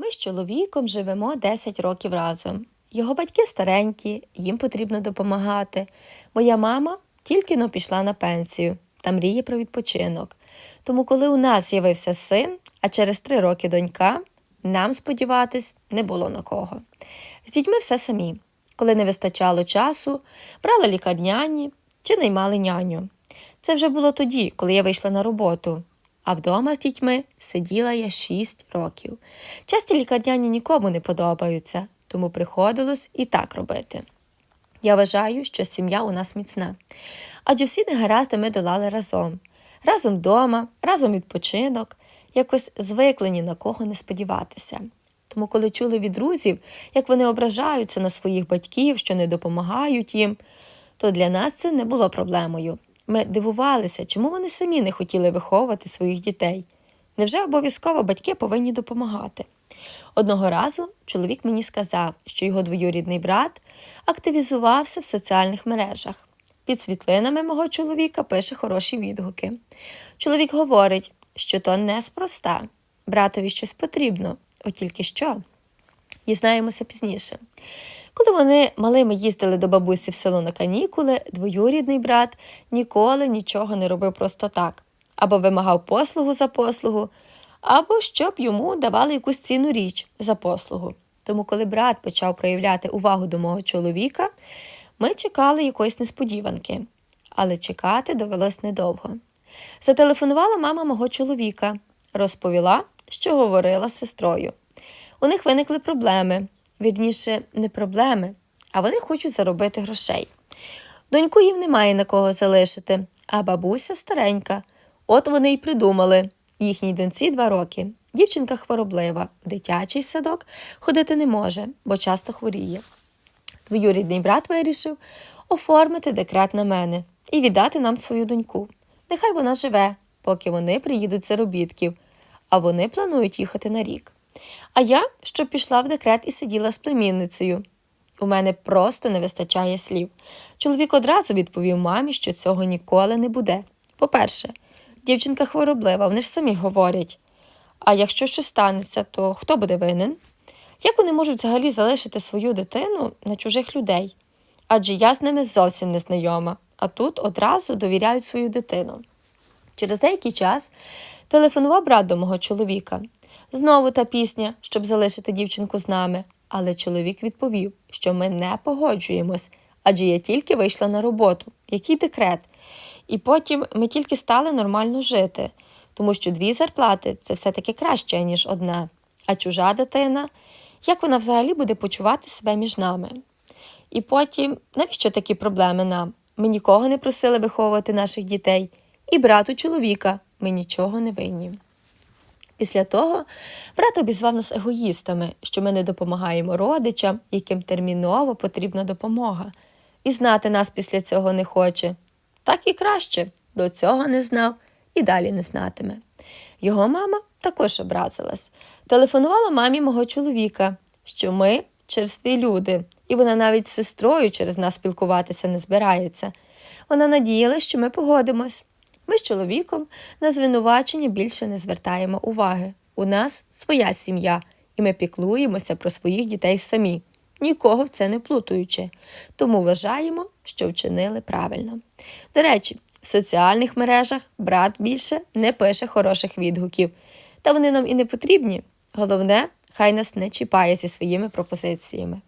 Ми з чоловіком живемо 10 років разом. Його батьки старенькі, їм потрібно допомагати. Моя мама тільки но пішла на пенсію та мріє про відпочинок. Тому, коли у нас з'явився син, а через три роки донька, нам сподіватись не було на кого. З дітьми все самі. Коли не вистачало часу, брали лікарняні чи наймали няню. Це вже було тоді, коли я вийшла на роботу. А вдома з дітьми сиділа я 6 років. Часті лікарняні нікому не подобаються, тому приходилось і так робити. Я вважаю, що сім'я у нас міцна, адже всі негаразди ми долали разом. Разом вдома, разом відпочинок, якось звикли ні на кого не сподіватися. Тому, коли чули від друзів, як вони ображаються на своїх батьків, що не допомагають їм, то для нас це не було проблемою. Ми дивувалися, чому вони самі не хотіли виховувати своїх дітей. Невже обов'язково батьки повинні допомагати? Одного разу чоловік мені сказав, що його двоюрідний брат активізувався в соціальних мережах. Під світлинами мого чоловіка пише хороші відгуки. Чоловік говорить, що то неспроста. Братові щось потрібно, от тільки що. Дізнаємося пізніше. Коли вони малими їздили до бабусі в село на канікули, двоюрідний брат ніколи нічого не робив просто так, або вимагав послугу за послугу, або щоб йому давали якусь цінну річ за послугу. Тому, коли брат почав проявляти увагу до мого чоловіка, ми чекали якоїсь несподіванки, але чекати довелось недовго. Зателефонувала мама мого чоловіка, розповіла, що говорила з сестрою. У них виникли проблеми. Вірніше, не проблеми, а вони хочуть заробити грошей. Доньку їм немає на кого залишити, а бабуся старенька. От вони й придумали. Їхній доньці два роки. Дівчинка хвороблива, в дитячий садок ходити не може, бо часто хворіє. Двоюрідний брат вирішив оформити декрет на мене і віддати нам свою доньку. Нехай вона живе, поки вони приїдуть заробітків, а вони планують їхати на рік. А я, щоб пішла в декрет і сиділа з племінницею. У мене просто не вистачає слів. Чоловік одразу відповів мамі, що цього ніколи не буде. По-перше, дівчинка хвороблива, вони ж самі говорять. А якщо щось станеться, то хто буде винен? Як вони можуть взагалі залишити свою дитину на чужих людей? Адже я з ними зовсім не знайома, а тут одразу довіряють свою дитину. Через деякий час телефонував брат до мого чоловіка. Знову та пісня, щоб залишити дівчинку з нами. Але чоловік відповів, що ми не погоджуємось, адже я тільки вийшла на роботу, який декрет. І потім ми тільки стали нормально жити, тому що дві зарплати це все-таки краще, ніж одна. А чужа дитина, як вона взагалі буде почувати себе між нами? І потім, навіщо такі проблеми нам? Ми нікого не просили виховувати наших дітей, і брату чоловіка ми нічого не винні. Після того брат обізвав нас егоїстами, що ми не допомагаємо родичам, яким терміново потрібна допомога, і знати нас після цього не хоче. Так і краще до цього не знав і далі не знатиме. Його мама також образилась, телефонувала мамі мого чоловіка, що ми черстві люди, і вона навіть з сестрою через нас спілкуватися не збирається. Вона надіялась, що ми погодимось. Ми з чоловіком на звинувачення більше не звертаємо уваги. У нас своя сім'я, і ми піклуємося про своїх дітей самі, нікого в це не плутаючи. Тому вважаємо, що вчинили правильно. До речі, в соціальних мережах брат більше не пише хороших відгуків, та вони нам і не потрібні. Головне, хай нас не чіпає зі своїми пропозиціями.